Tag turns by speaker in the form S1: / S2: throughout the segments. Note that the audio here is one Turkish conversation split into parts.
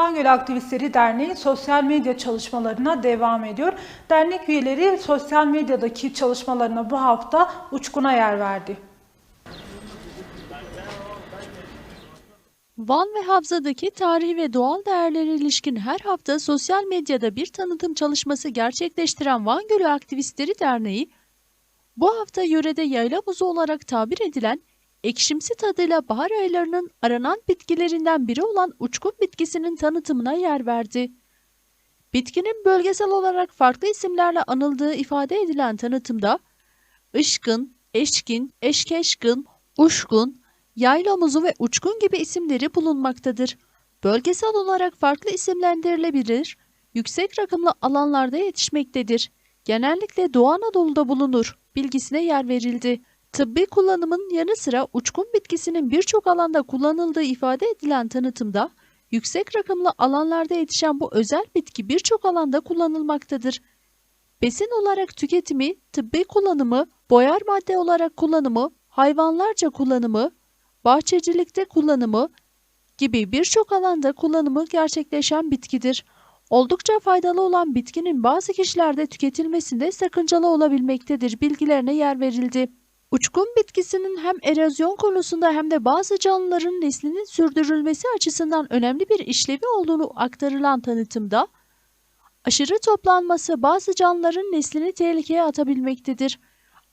S1: Van Gölü Aktivistleri Derneği sosyal medya çalışmalarına devam ediyor. Dernek üyeleri sosyal medyadaki çalışmalarına bu hafta uçkuna yer verdi.
S2: Van ve Havza'daki tarihi ve doğal değerlere ilişkin her hafta sosyal medyada bir tanıtım çalışması gerçekleştiren Van Gölü Aktivistleri Derneği, bu hafta yörede yayla buzu olarak tabir edilen ekşimsi tadıyla bahar aylarının aranan bitkilerinden biri olan uçkun bitkisinin tanıtımına yer verdi. Bitkinin bölgesel olarak farklı isimlerle anıldığı ifade edilen tanıtımda, ışkın, eşkin, eşkeşkın, uşkun, yayla muzu ve uçkun gibi isimleri bulunmaktadır. Bölgesel olarak farklı isimlendirilebilir, yüksek rakımlı alanlarda yetişmektedir. Genellikle Doğu Anadolu'da bulunur bilgisine yer verildi. Tıbbi kullanımın yanı sıra uçkun bitkisinin birçok alanda kullanıldığı ifade edilen tanıtımda, yüksek rakımlı alanlarda yetişen bu özel bitki birçok alanda kullanılmaktadır. Besin olarak tüketimi, tıbbi kullanımı, boyar madde olarak kullanımı, hayvanlarca kullanımı, bahçecilikte kullanımı gibi birçok alanda kullanımı gerçekleşen bitkidir. Oldukça faydalı olan bitkinin bazı kişilerde tüketilmesinde sakıncalı olabilmektedir bilgilerine yer verildi. Uçkun bitkisinin hem erozyon konusunda hem de bazı canlıların neslinin sürdürülmesi açısından önemli bir işlevi olduğunu aktarılan tanıtımda, aşırı toplanması bazı canlıların neslini tehlikeye atabilmektedir.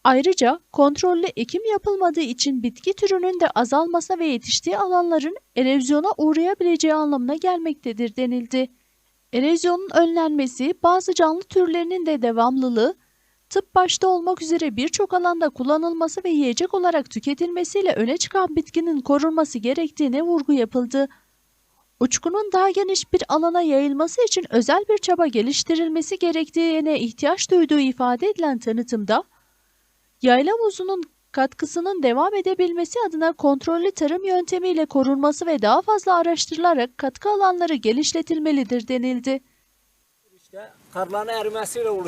S2: Ayrıca kontrollü ekim yapılmadığı için bitki türünün de azalmasına ve yetiştiği alanların erozyona uğrayabileceği anlamına gelmektedir denildi. Erozyonun önlenmesi, bazı canlı türlerinin de devamlılığı, tıp başta olmak üzere birçok alanda kullanılması ve yiyecek olarak tüketilmesiyle öne çıkan bitkinin korunması gerektiğine vurgu yapıldı. Uçkunun daha geniş bir alana yayılması için özel bir çaba geliştirilmesi gerektiğine ihtiyaç duyduğu ifade edilen tanıtımda, yayla muzunun katkısının devam edebilmesi adına kontrollü tarım yöntemiyle korunması ve daha fazla araştırılarak katkı alanları genişletilmelidir denildi.
S3: İşte